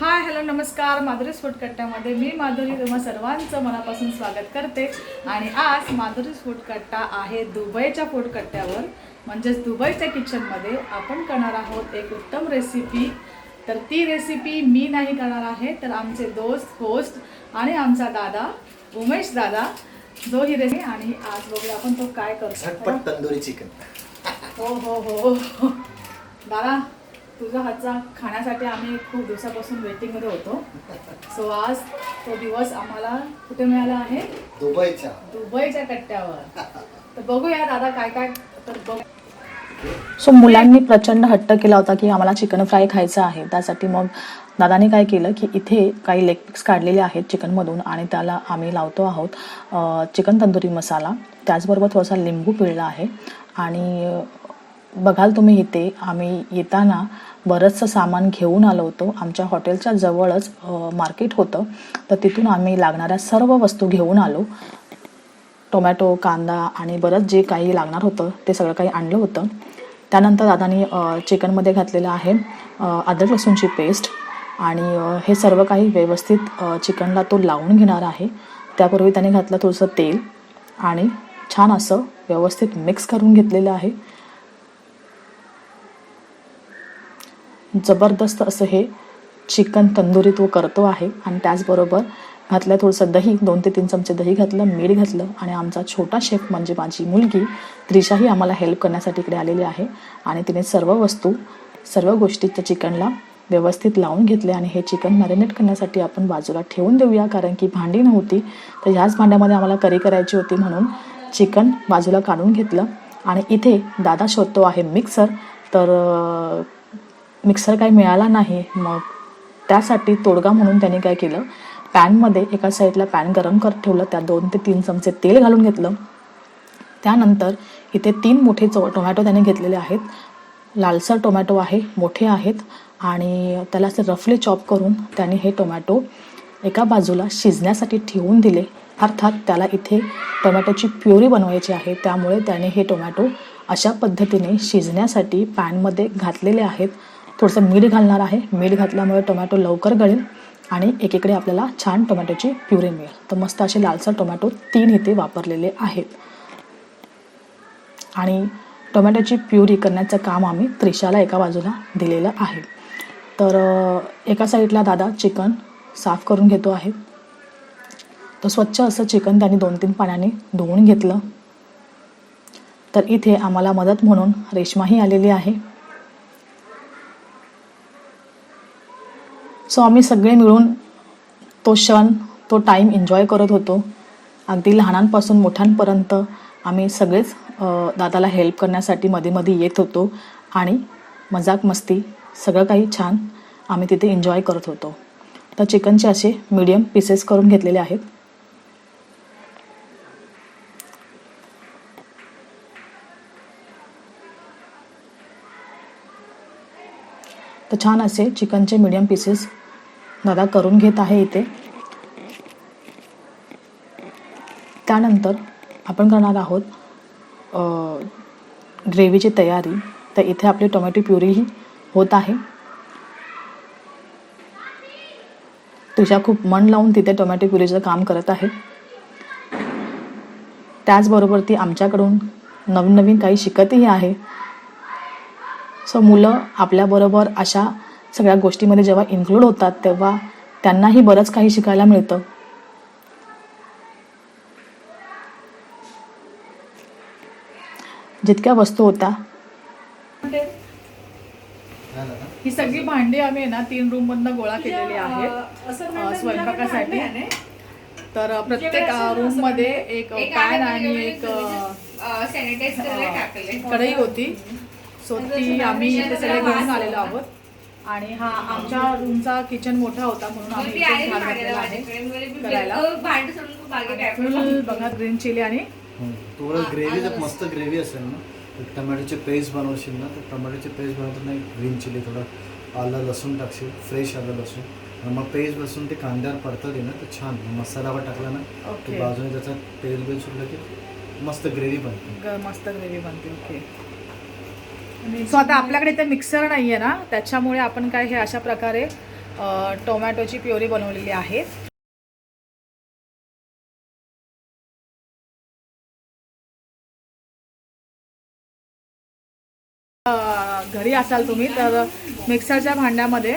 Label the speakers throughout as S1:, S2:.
S1: हाय hello नमस्कार. Madhuri food कट्ट्यामध्ये मी माधुरी. तुम्हा सर्वांचं मनापासून स्वागत करते. आणि आज माधुरी फूड कट्टा आहे दुबईच्या फूड कट्ट्यावर म्हणजेच दुबईच्या किचनमध्ये आपण करणार आहोत एक उत्तम रेसिपी तर ती रेसिपी मी नाही करणार आहे तर आमचे दोस्त होस्ट आणि आमचा दादा उमेश दादा जो ही रेसिपी आणि आज बघूया आपण तो काय करतो.
S2: तंदुरी चिकन.
S1: हो हो हो हो. दादा तुझा हातचा खाण्यासाठी आम्ही खूप दिवसापासून वेटिंगमध्ये होतो. सो आज तो दिवस आम्हाला कुठे मिळाला आहे
S2: दुबईच्या.
S1: दुबईच्या कट्ट्यावर. तर बघूया दादा काय काय तर बघ.
S3: सो मुलांनी प्रचंड हट्ट केला होता की आम्हाला चिकन फ्राय खायचं आहे. त्यासाठी मग दादाने काय केलं की इथे काही लेग पीस काढलेले आहेत चिकनमधून आणि त्याला आम्ही लावतो आहोत चिकन तंदुरी मसाला. त्याचबरोबर थोडासा लिंबू पिळला आहे. आणि बघाल तुम्ही इथे आम्ही येताना बरंचसं सामान घेऊन आलो होतो. आमच्या हॉटेलच्या जवळच मार्केट होतं. तर तिथून आम्ही लागणाऱ्या सर्व वस्तू घेऊन आलो. टोमॅटो कांदा आणि बरंच जे काही लागणार होतं ते सगळं काही आणलं होतं. त्यानंतर दादानी चिकनमध्ये घातलेलं आहे अद्रक लसूणची पेस्ट आणि हे सर्व काही व्यवस्थित चिकनला तो लावून घेणार आहे. त्यापूर्वी त्याने घातलं थोडंसं तेल आणि छान असं व्यवस्थित मिक्स करून घेतलेलं आहे. जबरदस्त असं हे चिकन तंदुरी तो करतो आहे. आणि त्याचबरोबर घातलं थोडंसं दही दोन ते तीन चमचे दही घातलं मीठ घातलं आणि आमचा छोटा शेफ म्हणजे माझी मुलगी त्रिशाही आम्हाला हेल्प करण्यासाठी इकडे आलेली आहे. आणि तिने सर्व वस्तू सर्व गोष्टी त्या चिकनला व्यवस्थित लावून घेतले आणि हे चिकन मॅरिनेट करण्यासाठी आपण बाजूला ठेवून देऊया कारण की भांडी नव्हती. तर ह्याच भांड्यामध्ये आम्हाला करी करायची होती म्हणून चिकन बाजूला काढून घेतलं. आणि इथे दादा शोधतो आहे मिक्सर तर मिक्सर काही मिळाला नाही मग त्यासाठी तोडगा म्हणून त्याने काय केलं? पॅनमध्ये एका साईडला पॅन गरम करत ठेवलं त्यात दोन ते तीन चमचे तेल घालून घेतलं. त्यानंतर इथे तीन मोठे चो टोमॅटो त्याने घेतलेले आहेत. लालसर टोमॅटो आहे मोठे आहेत. आणि त्याला असे रफली चॉप करून त्याने हे टोमॅटो एका बाजूला शिजण्यासाठी ठेवून दिले. अर्थात त्याला इथे टोमॅटोची प्युरी बनवायची आहे. त्यामुळे त्याने हे टोमॅटो अशा पद्धतीने शिजण्यासाठी पॅनमध्ये घातलेले आहेत. थोडंसं मीठ घालणार आहे. मीठ घातल्यामुळे टोमॅटो लवकर गळेल आणि एकीकडे आपल्याला छान टोमॅटोची प्युरी मिळेल. तर मस्त असे लालसर टोमॅटो तीन इथे वापरलेले आहेत. आणि टोमॅटोची प्युरी करण्याचं काम आम्ही त्रिशाला एका बाजूला दिलेलं आहे. तर एका साईडला दादा चिकन साफ करून घेतो आहे. तर स्वच्छ असं चिकन त्यांनी दोन तीन पाण्याने धुवून घेतलं. तर इथे आम्हाला मदत म्हणून रेशमाही आलेली आहे. सो आम्ही सगळे मिळून तो क्षण तो टाईम एन्जॉय करत होतो. अगदी लहानांपासून मोठ्यांपर्यंत आम्ही सगळेच दादाला हेल्प करण्यासाठी मध्ये मध्ये येत होतो. आणि मजाक मस्ती सगळं काही छान आम्ही तिथे एन्जॉय करत होतो. तर चिकनचे असे मीडियम पीसेस करून घेतलेले आहेत. तर छान असे चिकनचे मिडियम पीसेस दादा करून घेत आहे इथे. त्यानंतर आपण करणार आहोत ग्रेव्हीची तयारी. तर इथे आपली टोमॅटो प्युरीही होत आहे. तुझ्या खूप मन लावून तिथे टोमॅटो प्युरीचं काम करत आहे. त्याचबरोबर ती आमच्याकडून नवीन नवीन काही शिकतही आहे. सो मुलं आपल्याबरोबर अशा सगळ्या गोष्टीमध्ये जेव्हा इन्क्लूड होतात तेव्हा त्यांनाही बरंच काही शिकायला मिळतं. जितक्या वस्तू होत्या?
S1: ही सगळी भांडी आम्ही ना तीन रूम मधनं गोळा केलेली आहेत. अ, स्वयंपाकासाठी. तर अ, प्रत्येक रूममध्ये एक पॅन आणि एक
S4: टाकले
S1: कढई होती. सो ती आम्ही इथे सगळे घेऊन आलेलो आहोत. आणि हा आमच्या रूमचा किचन मोठा होता म्हणून आम्ही
S4: ती
S1: घातलेला आहे करायला. फुल बघा ग्रीन चिली आणि.
S2: थोडं ग्रेव्ही जर मस्त ग्रेव्ही असेल ना तर टोमॅटोची पेस्ट बनवशील ना तर टोमॅटोची पेस्ट बनवताना ग्रीन चिली थोडं आलं लसूण टाकशील फ्रेश आलं लसूण. आणि मग पेस्ट बसून ते कांद्यावर पडतं ना तर छान. मग मसाला पण टाकला ना. की बाजूने त्याचा तेल बिल सुटलं की मस्त ग्रेव्ही बनते.
S1: ग- मस्त ग्रेव्ही बनते. ओके सो आता आपल्याकडे इथे मिक्सर नाही आहे ना? त्याच्यामुळे आपण काय हे अशा प्रकारे टोमॅटोची प्युरी बनवलेली आहे. घरी असाल तुम्ही तर मिक्सरच्या भांड्यामध्ये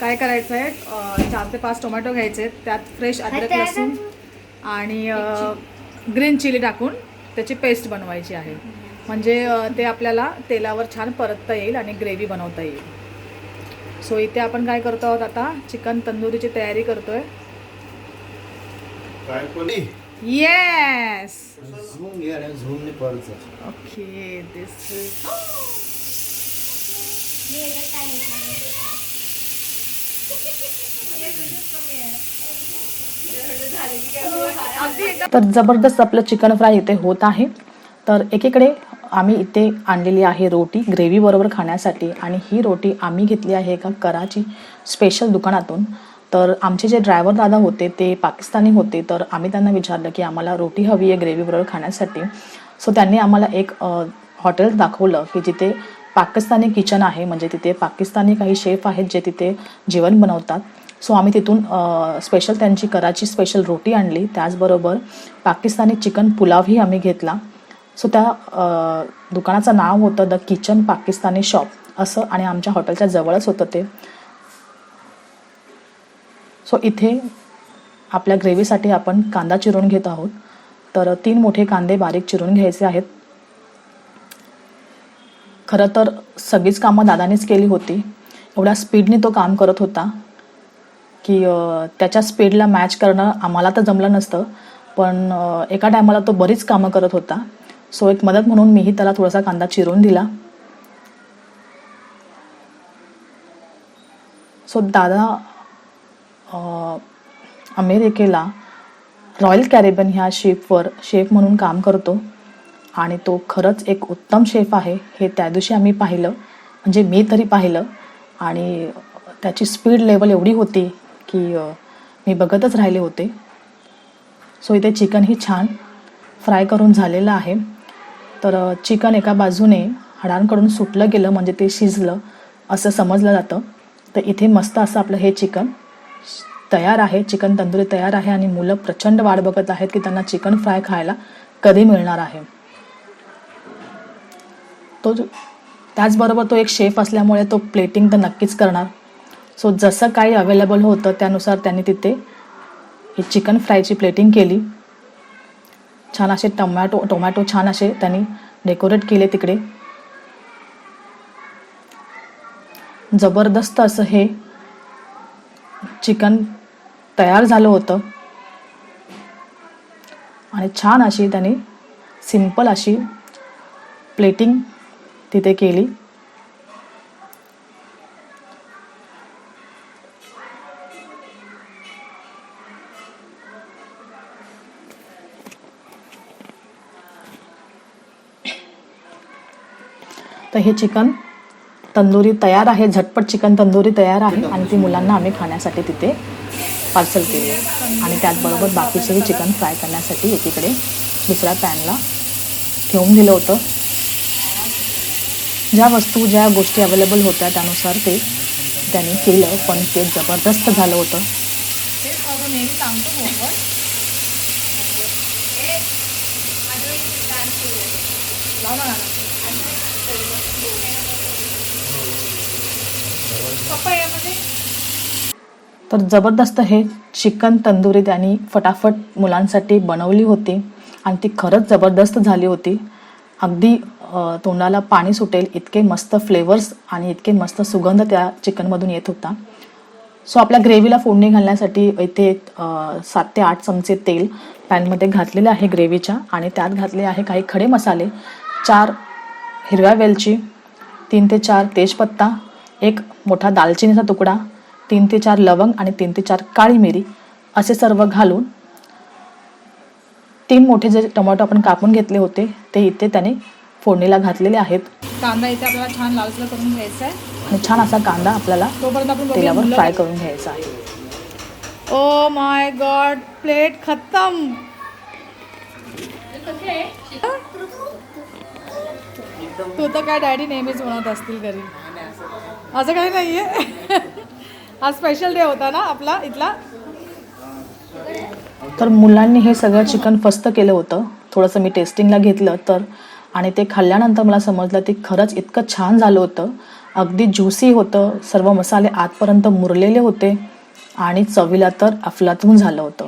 S1: काय करायचं आहे चार ते पाच टोमॅटो घ्यायचे. त्यात फ्रेश अद्रक लसूण आणि ग्रीन चिली टाकून त्याची पेस्ट बनवायची आहे. म्हणजे ते आपल्याला तेलावर छान परतता येईल आणि ग्रेव्ही बनवता येईल. सो इथे आपण काय करतो आहोत आता? चिकन तंदुरीची तयारी करतोय. येस. ओके दिस
S3: तर जबरदस्त आपलं चिकन फ्राय इथे होत आहे. तर एकीकडे आम्ही इथे आणलेली आहे रोटी ग्रेव्हीबरोबर खाण्यासाठी. आणि ही रोटी आम्ही घेतली आहे एका कराची स्पेशल दुकानातून. तर आमचे जे ड्रायव्हर दादा होते ते पाकिस्तानी होते. तर आम्ही त्यांना विचारलं की आम्हाला रोटी हवी आहे ग्रेव्हीबरोबर खाण्यासाठी. सो त्यांनी आम्हाला एक हॉटेल दाखवलं की जिथे पाकिस्तानी किचन आहे. म्हणजे तिथे पाकिस्तानी काही शेफ आहेत जे तिथे जेवण बनवतात. सो आम्ही तिथून स्पेशल त्यांची कराची स्पेशल रोटी आणली. त्याचबरोबर पाकिस्तानी चिकन पुलावही आम्ही घेतला. सो त्या दुकानाचं नाव होतं द किचन पाकिस्तानी शॉप असं आणि आमच्या हॉटेलच्या जवळच होतं ते. सो इथे आपल्या ग्रेव्हीसाठी आपण कांदा चिरून घेत आहोत. तर तीन मोठे कांदे बारीक चिरून घ्यायचे आहेत. खरं तर सगळीच कामं दादानेच केली होती. एवढ्या स्पीडने तो काम करत होता. की त्याच्या स्पीडला मॅच करणं आम्हाला तर जमलं नसतं. पण एका टायमाला तो बरीच कामं करत होता. सो एक मदत म्हणून मीही त्याला थोडासा कांदा चिरून दिला. सो दादा अमेरिकेला रॉयल कॅरेबन ह्या शेफवर शेफ म्हणून काम करतो. आणि तो खरंच एक उत्तम शेफ आहे हे त्या दिवशी आम्ही पाहिलं. म्हणजे मी तरी पाहिलं. आणि त्याची स्पीड लेवल एवढी होती की मी बघतच राहिले होते. सो इथे चिकनही छान फ्राय करून झालेलं आहे. तर चिकन एका बाजूने हाडांकडून सुटलं गेलं म्हणजे ते शिजलं असं समजलं जातं. तर इथे मस्त असं आपलं हे चिकन तयार आहे चिकन तंदुरी तयार आहे आणि मुलं प्रचंड वाट बघत आहेत की त्यांना चिकन फ्राय खायला कधी मिळणार आहे. तो त्याचबरोबर तो एक शेफ असल्यामुळे तो प्लेटिंग तर नक्कीच करणार. सो जसं काही अवेलेबल होतं त्यानुसार त्यांनी तिथे ही चिकन फ्रायची प्लेटिंग केली. छान असे टमॅटो टोमॅटो छान असे त्यांनी डेकोरेट केले तिकडे. जबरदस्त असं हे चिकन तयार झालं होतं. आणि छान अशी त्यांनी सिंपल अशी प्लेटिंग तिथे केली. हे चिकन तंदुरी तयार आहे झटपट चिकन तंदुरी तयार आहे आणि ती मुलांना आम्ही खाण्यासाठी तिथे पार्सल केली आणि त्याचबरोबर बाकीचेही चिकन फ्राय करण्यासाठी एकीकडे दुसऱ्या पॅनला ठेवून दिलं होतं. ज्या वस्तू ज्या गोष्टी अवेलेबल होत्या त्यानुसार ते त्यांनी केलं पण ते जबरदस्त झालं होतं.
S1: सांगतो पप्पा यामध्ये
S3: तर जबरदस्त हे चिकन तंदुरी त्यांनी फटाफट मुलांसाठी बनवली होती आणि ती खरंच जबरदस्त झाली होती. अगदी तोंडाला पाणी सुटेल इतके मस्त फ्लेवर्स आणि इतके मस्त सुगंध त्या चिकनमधून येत होता. सो आपल्या ग्रेव्हीला फोडणी घालण्यासाठी इथे सात ते आठ चमचे तेल पॅनमध्ये घातलेले आहे ग्रेव्हीच्या आणि त्यात घातले आहे काही खडे मसाले चार हिरव्या वेलची तीन ते चार तेजपत्ता एक मोठा दालचिनीचा तुकडा तीन ते चार लवंग आणि तीन ते चार काळी मिरी असे सर्व घालून तीन मोठे जे टोमॅटो आपण कापून घेतले होते ते इथे त्याने फोडणीला घातलेले आहेत.
S1: कांदा इथे आपल्याला छान लालसर करून घ्यायचा आहे.
S3: आणि छान असा कांदा आपल्याला तेलावर फ्राय करून घ्यायचा आहे.
S1: ओ माय गॉड प्लेट खत्म. तू तर काय डॅडी नेहमीच म्हणत असतील घरी. असं काही नाहीये. हा स्पेशल डे होता ना आपला इथला.
S3: तर मुलांनी हे सगळं चिकन फस्त केलं होतं. थोडंसं मी टेस्टिंगला घेतलं तर. आणि ते खाल्ल्यानंतर मला समजलं ते खरंच इतकं छान झालं होतं. अगदी ज्युसी होतं. सर्व मसाले आतपर्यंत मुरलेले होते. आणि चवीला तर अफलातून झालं होतं.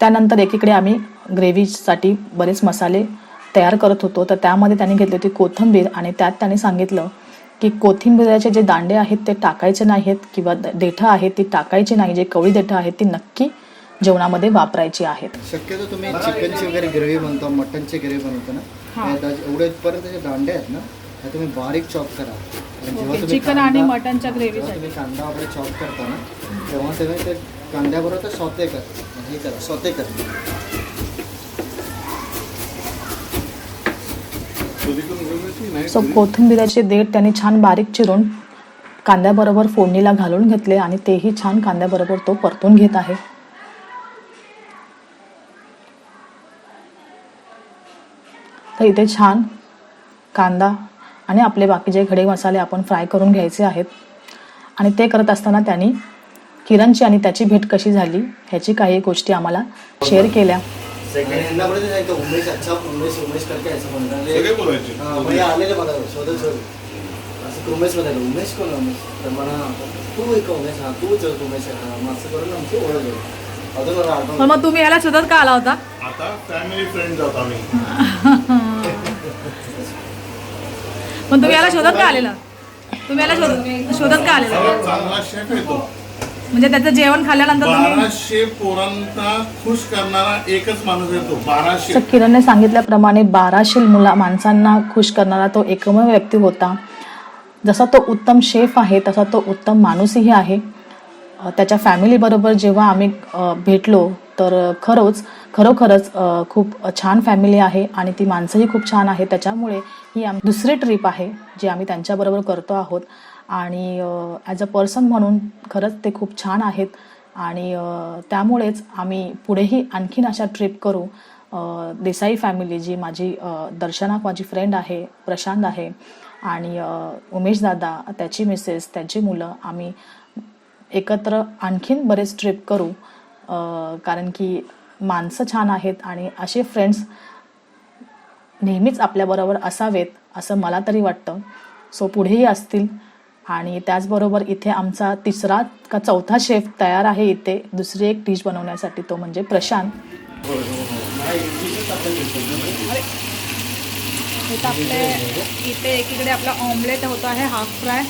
S3: त्यानंतर एकीकडे आम्ही ग्रेव्हीसाठी बरेच मसाले तयार करत होतो. तर त्यामध्ये त्यांनी घेतली होती कोथिंबीर आणि त्यात त्यांनी सांगितलं की कोथिंबिराचे जे दांडे आहेत ते टाकायचे नाहीत किंवा देठं आहेत ती टाकायची नाही जे कवळी देठं आहेत ती नक्की जेवणामध्ये वापरायची आहेत.
S2: शक्यतो तुम्ही चिकनची वगैरे ग्रेव्ही बनवतो मटनची ग्रेव्ही बनवतो ना? एवढे पर्यंत जे दांडे आहेत ना ते तुम्ही बारीक चॉप करा. आणि जेव्हा तुम्ही
S1: चिकन आणि मटनच्या ग्रेव्हीसाठी.
S2: तुम्ही कांदा वगैरे चॉप करता ना तेव्हा तुम्ही ते कांद्याबरोबर ते सॉते कर हे करा सॉते करा.
S3: सो कोथिंबिराचे देठ त्यांनी छान बारीक चिरून कांद्याबरोबर फोडणीला घालून घेतले आणि तेही छान कांद्याबरोबर तो परतून घेत आहे. तर इथे छान कांदा आणि आपले बाकीचे खडे मसाले आपण फ्राय करून घ्यायचे आहेत. आणि ते करत असताना त्यांनी किरणची आणि त्याची भेट कशी झाली ह्याची काही गोष्टी आम्हाला शेअर केल्या.
S2: सेकंड हँडला का उमेश अच्छा उमेश उमेश करके असं
S5: बोलायचे
S2: म्हणजे आलेले शोधत शोध. असं उमेश म्हणाले उमेश कोण उमेश? तर मला तू एक उमेश हा तूच उमेश आहे हा. मग असं करून आमची ओळख झाली. अजून मला
S1: पण
S2: आठवण
S1: मग तुम्ही याला शोधत का आला होता?
S5: आता फॅमिली फ्रेंड आहोत आम्ही.
S1: पण तुम्ही याला शोधत का आलेला? तुम्ही याला शोधत शोधत का आलेला?
S5: सगळ्यात चांगला शेफ येतो.
S1: म्हणजे त्याचं जेवण खाल्ल्यानंतर तुम्ही
S5: बाराशे पोरांना खुश करणारा एकच माणूस येतो बाराशे.
S3: तर किरणने सांगितल्याप्रमाणे बाराशे मुला माणसांना खुश करणारा तो एकमेव व्यक्ती होता. जसा तो उत्तम शेफ आहे तसा तो उत्तम माणूसही आहे. अ, त्याच्या फॅमिलीबरोबर जेव्हा आम्ही अ, भेटलो तर खरोच खरोखरच अ, खूप छान फॅमिली आहे आणि ती माणसंही खूप छान आहे. त्याच्यामुळे ही आम दुसरी ट्रिप आहे जी आम्ही त्यांच्याबरोबर करतो आहोत. आणि ॲज अ पर्सन म्हणून खरंच ते खूप छान आहेत. आणि त्यामुळेच आम्ही पुढेही आणखीन अशा ट्रिप करू. देसाई फॅमिली जी माझी दर्शना माझी फ्रेंड आहे प्रशांत आहे. आणि उमेश दादा त्याची मिसेस त्याची मुलं आम्ही एकत्र आणखीन बरेच ट्रिप करू. कारण की माणसं छान आहेत आणि असे फ्रेंड्स नेहमीच आपल्याबरोबर असावेत असं मला तरी वाटतं. सो पुढेही असतील. आणि त्याचबरोबर इथे आमचा तिसरा का चौथा शेफ तयार आहे इथे. दुसरी एक डिश बनवण्यासाठी तो म्हणजे प्रशांत.
S1: इथं आपले इथे एकीकडे आपला ऑमलेट होत आहे हाफ फ्राय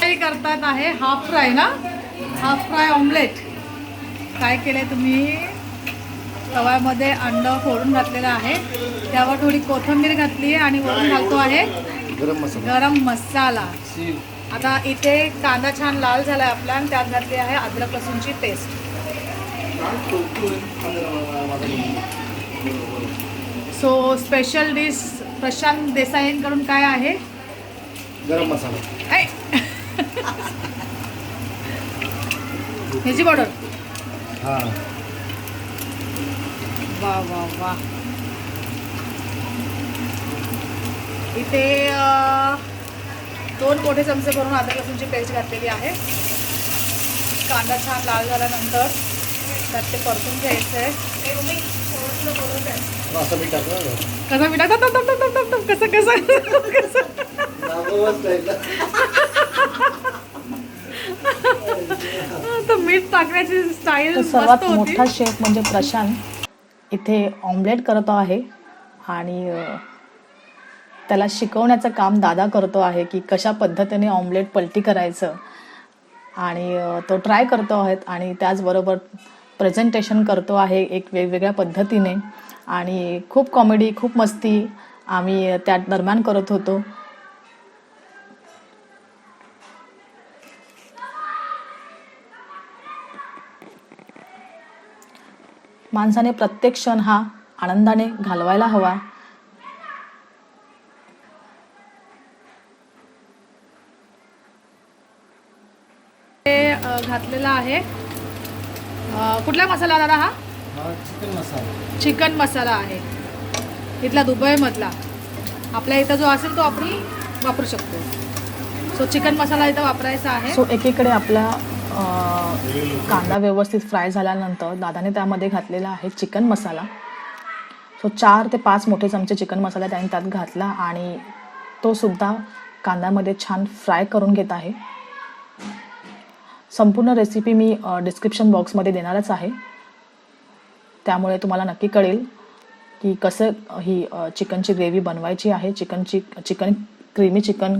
S1: काय करतात आहे हाफ फ्राय ना? हाफ फ्राय ऑमलेट काय केले तुम्ही? तव्यामध्ये अंड फोडून घातलेलं आहे. त्यावर थोडी कोथिंबीर घातली आहे आणि वरून घालतो आहे
S2: गरम मसाला.
S1: गरम मसाला. आता इथे कांदा छान लाल झाला आहे आपला आणि त्यात घातली आहे अद्रक लसूणची paste so special dish Prashant देसाईंकडून काय आहे?
S2: गरम मसाला!
S1: ह्याची बॉर्डर
S2: हां.
S1: वा वा वा. इथे दोन मोठे चमचे भरून अद्रक लसूणची पेस्ट घातलेली आहे. कांदा छान लाल झाल्यानंतर त्यात ते परतून घ्यायचं. आहे कसं मिठा कसं कसं. तर मीठ टाकण्याची स्टाईल
S3: सर्वात मोठा शेफ म्हणजे प्रशांत. इथे ऑमलेट करतो आहे आणि त्याला शिकवण्याचं काम दादा करतो आहे की कशा पद्धतीने ऑमलेट पलटी करायचं. आणि तो ट्राय करतो आहेत आणि त्याचबरोबर प्रेझेंटेशन करतो आहे एक वेगवेगळ्या पद्धतीने. आणि खूप कॉमेडी खूप मस्ती आम्ही त्या दरम्यान करत होतो. माणसाने प्रत्येक क्षण हा आनंदाने घालवायला हवा
S1: ते अ, घातलेला आहे. कुठला मसाला दादा हा?
S2: चिकन मसाला.
S1: चिकन मसाला आहे. इथला दुबईमधला. आपल्या इथं जो असेल तो आपण वापरू शकतो. सो चिकन मसाला इथं वापरायचा आहे.
S3: सो एकीकडे आपला कांदा व्यवस्थित फ्राय झाल्यानंतर दादाने त्यामध्ये घातलेला आहे चिकन मसाला. सो चार ते पाच मोठे चमचे चिकन मसाला त्याने त्यात घातला आणि तो सुद्धा कांद्यामध्ये छान फ्राय करून घेत आहे. संपूर्ण रेसिपी मी डिस्क्रिप्शन बॉक्समध्ये देणारच आहे. त्यामुळे तुम्हाला नक्की कळेल की कसं ही चिकनची ग्रेव्ही बनवायची आहे. चिकनची चिकन क्रीमी चिकन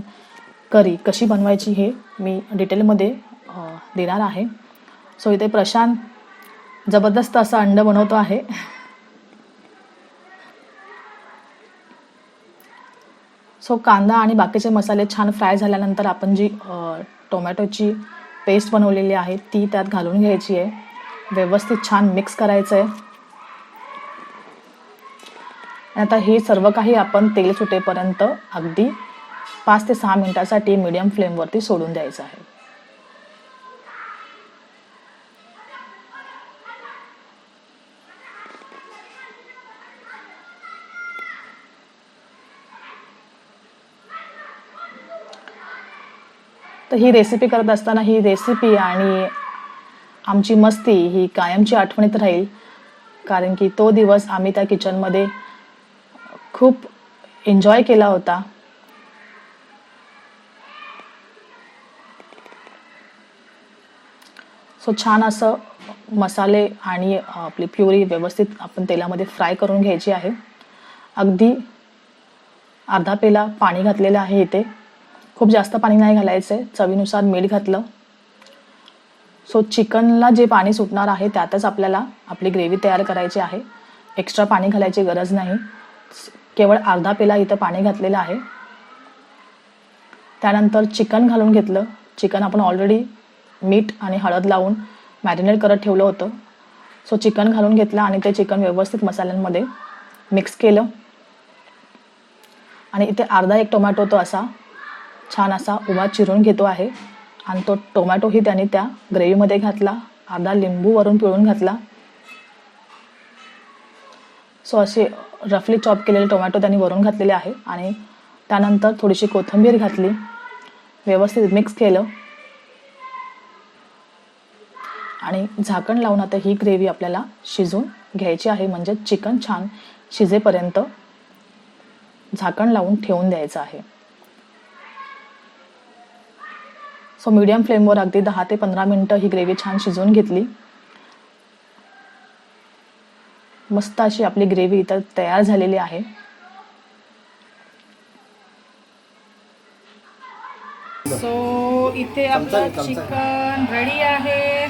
S3: करी कशी बनवायची हे मी डिटेलमध्ये देणार आहे. सो इथे प्रशांत जबरदस्त असं अंड बनवतो आहे. सो कांदा आणि बाकीचे मसाले छान फ्राय झाल्यानंतर आपण जी टोमॅटोची पेस्ट बनवलेली आहे ती त्यात घालून घ्यायची आहे. व्यवस्थित छान मिक्स करायचं आहे. आता हे सर्व काही आपण तेल सुटेपर्यंत अगदी पाच ते सहा मिनिटासाठी मीडियम फ्लेमवरती सोडून द्यायचं आहे. तर ही रेसिपी करत असताना ही रेसिपी आणि आमची मस्ती ही कायमची आठवणीत राहील. कारण की तो दिवस आम्ही त्या किचनमध्ये खूप एन्जॉय केला होता. सो छान असं मसाले आणि आपली प्युरी व्यवस्थित आपण तेलामध्ये फ्राय करून घ्यायची आहे. अगदी अर्धा पेला पाणी घातलेलं आहे इथे. खूप जास्त पाणी नाही घालायचं आहे चवीनुसार मीठ घातलं. सो चिकनला जे पाणी सुटणार आहे त्यातच आपल्याला आपली ग्रेव्ही तयार करायची आहे. एक्स्ट्रा पाणी घालायची गरज नाही. केवळ अर्धा पेला इथं पाणी घातलेलं आहे. त्यानंतर चिकन घालून घेतलं. चिकन आपण ऑलरेडी मीठ आणि हळद लावून मॅरिनेट करत ठेवलं होतं. सो चिकन घालून घेतलं आणि ते चिकन व्यवस्थित मसाल्यांमध्ये मिक्स केलं. आणि इथे अर्धा एक टोमॅटो तो असा छान असा उभा चिरून घेतो आहे. आणि तो टोमॅटोही त्याने त्या ग्रेव्हीमध्ये घातला. अर्धा लिंबू वरून पिळून घातला. सो असे रफली चॉप केलेले टोमॅटो त्यांनी वरून घातलेले आहे. आणि त्यानंतर थोडीशी कोथिंबीर घातली. व्यवस्थित मिक्स केलं. आणि झाकण लावून आता ही ग्रेव्ही आपल्याला शिजवून घ्यायची आहे. म्हणजे चिकन छान शिजेपर्यंत झाकण लावून ठेवून द्यायचं आहे. सो मीडियम फ्लेमवर अगदी दहा ते पंधरा मिनटं ही ग्रेव्ही छान शिजवून घेतली. मस्त अशी आपली ग्रेव्ही इथं तयार झालेली आहे.
S1: सो इथे आपलं चिकन रेडी आहे.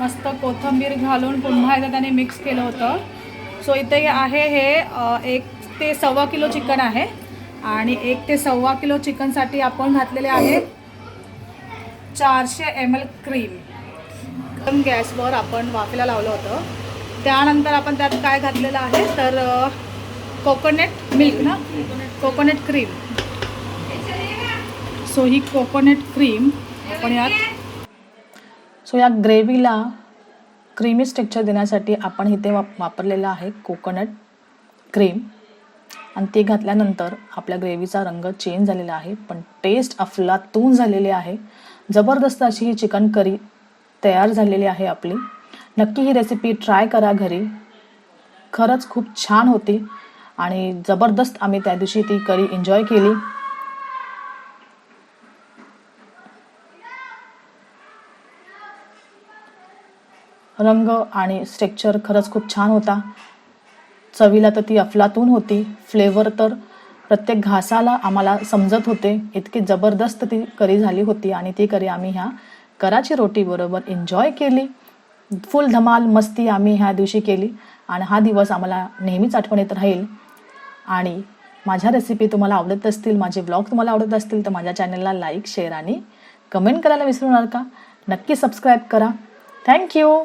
S1: मस्त कोथिंबीर घालून पुन्हा एकदा त्याने मिक्स केलं होतं. सो इथे आहे हे एक ते सव्वा किलो चिकन आहे. आणि एक ते सव्वा किलो चिकनसाठी आपण घातलेले आहे चारशे एम एल क्रीम एकदम गॅसवर आपण वाफेला लावलं होतं. त्यानंतर आपण त्यात काय घातलेलं आहे? तर कोकोनट मिल्क ना? कोकोनट क्रीम सो ही कोकोनट क्रीम आपण यात
S3: सो या ग्रेव्हीला क्रीमी स्ट्रक्चर देण्यासाठी आपण इथे वाप वापरलेलं आहे कोकोनट क्रीम आणि ते घातल्यानंतर आपल्या ग्रेव्हीचा रंग चेंज झालेला आहे पण टेस्ट अफलातून झालेली आहे. जबरदस्त अशी ही चिकन करी तयार झालेली आहे आपली. नक्की ही रेसिपी ट्राय करा घरी. खरंच खूप छान होती आणि जबरदस्त आम्ही त्या दिवशी ती करी एन्जॉय केली. रंग आणि स्ट्रेक्चर खरंच खूप छान होता. चवीला तर ती अफलातून होती. फ्लेवर तर प्रत्येक घासाला आम्हाला समजत होते. इतकी जबरदस्त ती करी झाली होती आणि ती करी आम्ही ह्या कराची रोटीबरोबर एन्जॉय केली. फुल धमाल मस्ती आम्ही ह्या दिवशी केली आणि हा दिवस आम्हाला नेहमीच आठवणीत राहील. आणि माझ्या रेसिपी तुम्हाला आवडत असतील माझे ब्लॉग तुम्हाला आवडत असतील तर माझ्या चॅनलला लाईक शेअर आणि कमेंट करायला विसरू नका. नक्की सबस्क्राईब करा. थँक्यू